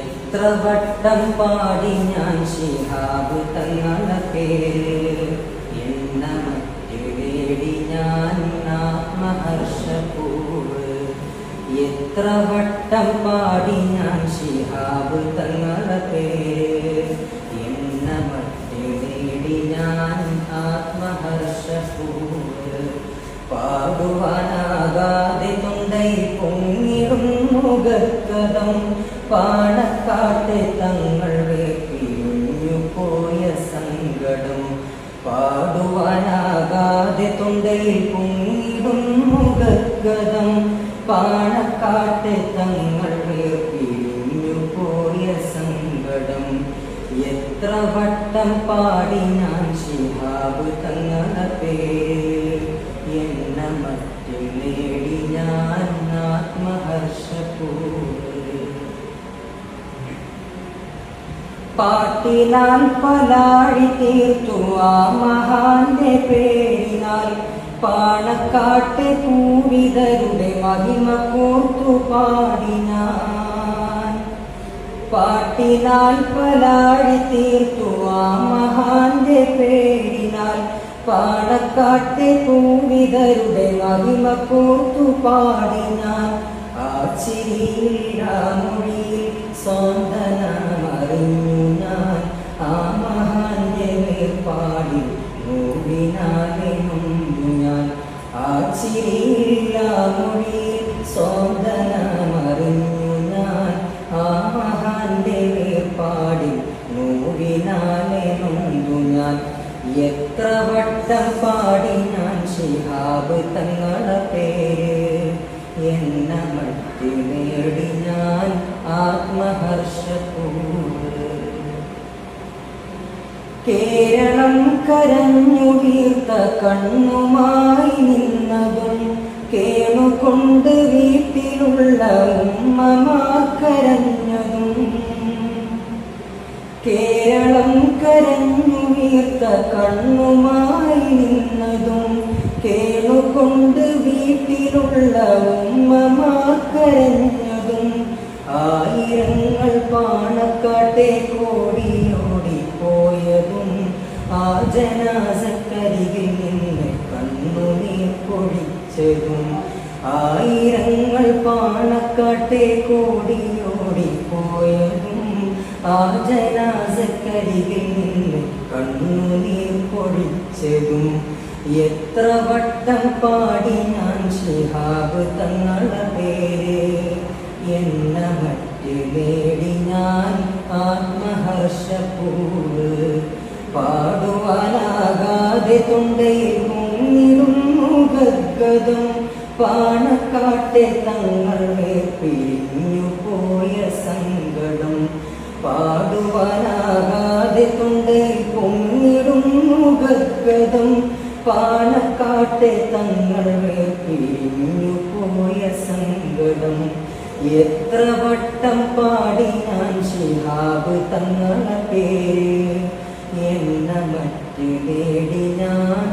എത്ര വട്ടം പാടി ഞാൻ ശിഹാബ് പേര് എന്ന മറ്റു നേടി ഞാൻ ആത്മഹർഷപൂവ് എത്ര വട്ടം പാടി ഞാൻ ശിഹാബ് പേര് എന്ന മറ്റു നേടി ഞാൻ ആത്മഹർഷപൂവ് പാടുവാനാകാതെ തൊണ്ടൈ പൊങ്ങിടും മുഖക്കഥം. പാണക്കാട്ടെ തങ്ങൾ വേപ്പിഞ്ഞു പോയ സങ്കടം പാടുവാനാകാതെ തൊണ്ടയിൽ പൊങ്ങിടും മുഖഗതം. പാണക്കാട്ടെ തങ്ങൾ വേപ്പിഞ്ഞു പോയ സങ്കടം എത്ര വട്ടം പാടി ഞാൻ ശിഹാബ് തങ്ങളുടെ പേര് പാട്ടിനാൽ പലാഴി തീർത്തു ആ മഹാന്റെ പേരിനാൽ. പാണക്കാട്ടെ പൂവിതരുടെ മഹിമ കോർത്തു പാടിനാൻ. പാട്ടിനാൽ പലാഴി തീർത്തു ആ മഹാന്റെ പേരിനാൽ. പാണക്കാട്ടെ പൂവിതരുടെ മഹിമ കോർത്തു പാടിനാൻ. ആ ചിരിയിൽ ആ നോവിനാലെ നൊന്തു ഞാൻ ആ ചിരിയിൽ ആ മൊഴിയിൽ സ്വന്തനമറിഞ്ഞു ഞാൻ ആ മഹാന്റെ മേൽപ്പാടി നോവിനാലെ നൊന്തു ഞാൻ എത്ര വട്ടം പാടി ഞാൻ ശിഹാബ് തങ്ങളെ പേര് എന്ന മട്ടി നേടി ഞാൻ ആത്മഹർഷപൂര് കേരളം കരഞ്ഞു വീർത്ത കണ്ണുമായി നിന്നതും കേണുകൊണ്ട് വീട്ടിലുള്ള ഉമ്മമാർ കരഞ്ഞതും. കേരളം കരഞ്ഞു വീർത്ത കണ്ണുമായി നിന്നതും കേളുകൊണ്ട് വീട്ടിലുള്ള ഉമ്മമാർ കരഞ്ഞതും. ആയിരങ്ങൾ പാണക്കാട്ടെ ജനാസക്കരികിൽ നിന്ന് കണ്ണുനീർ പൊഴിച്ചതും ആയിരങ്ങൾ പാണക്കാട്ടെ കൂടിയോടിപ്പോയതും പോയതും ആ ജനാസക്കരികിൽ നിന്ന് കണ്ണുനീർ പൊഴിച്ചതും എത്ര വട്ടം പാടി ഞാൻ ശിഹാബ് തങ്ങളെ പേര് എന്ന മറ്റ് നേടി ഞാൻ ആത്മഹർഷപൂവ് പാടുവാനാകാതെ തൊണ്ടയിൽ മുങ്ങിടും ഗദ്ഗതം പാണക്കാട്ടെ തങ്ങൾ പിരിഞ്ഞു പോയ സങ്കടം. പാടുവാനാകാതെ തൊണ്ടയിൽ പൊങ്ങിടുന്നു ഗദ്ഗതം പാണക്കാട്ടെ തങ്ങൾ പിരിഞ്ഞു പോയ സങ്കടം. എത്ര വട്ടം പാടി ഞാൻ ശിഹാബ് തങ്ങളുടെ പേര് എന്ന മറ്റു നേടി ഞാൻ